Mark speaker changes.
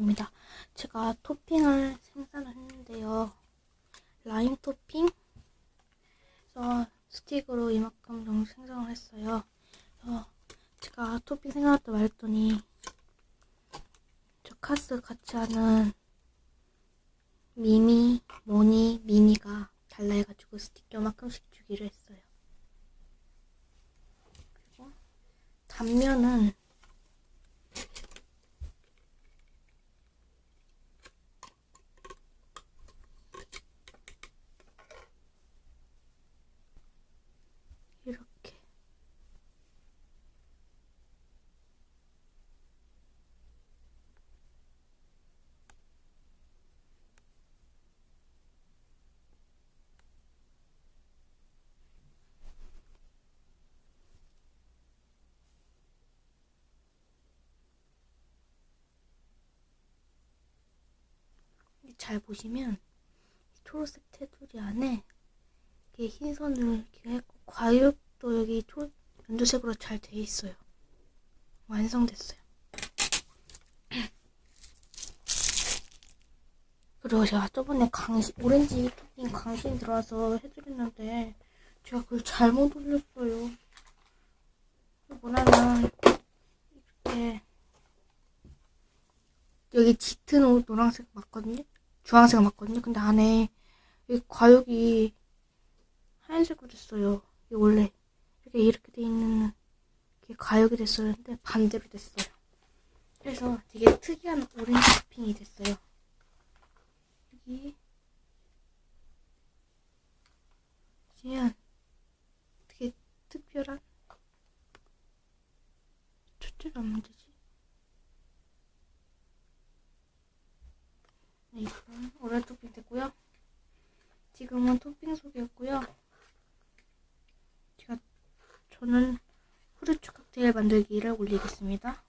Speaker 1: 입니다. 제가 토핑을 생산을 했는데요. 라임 토핑? 그래서 스틱으로 이만큼 정도 생성을 했어요. 그래서 제가 토핑 생각할 때 말했더니 저 카스 같이 하는 미미, 모니, 미니가 달라 해가지고 스틱 요만큼씩 주기로 했어요. 그리고 단면은 이렇게 잘 보시면 이 초록색 테두리 안에 이렇게 흰 선을 이렇게 했고 과육도 여기 초 연두색으로 잘 돼 있어요. 완성됐어요. 그리고 제가 저번에 강신 오렌지 토핑 강신 들어와서 해드렸는데 제가 그걸 잘못 올렸어요. 뭐냐면 이렇게 여기 짙은 옷 노란색 맞거든요. 주황색 맞거든요. 근데 안에 이 과육이 하얀색으로 됐어요. 이게 원래 이렇게 이렇게 돼 있는 게 과육이. 근데 반대로 됐어요. 그래서 되게 특이한 오렌지 토핑이 됐어요. 여기 보시면 되게 특별한 안 되지? 네, 됐고요. 지금은 토핑 소개였고요. 제가 저는 후르츠 칵테일 만들기를 올리겠습니다.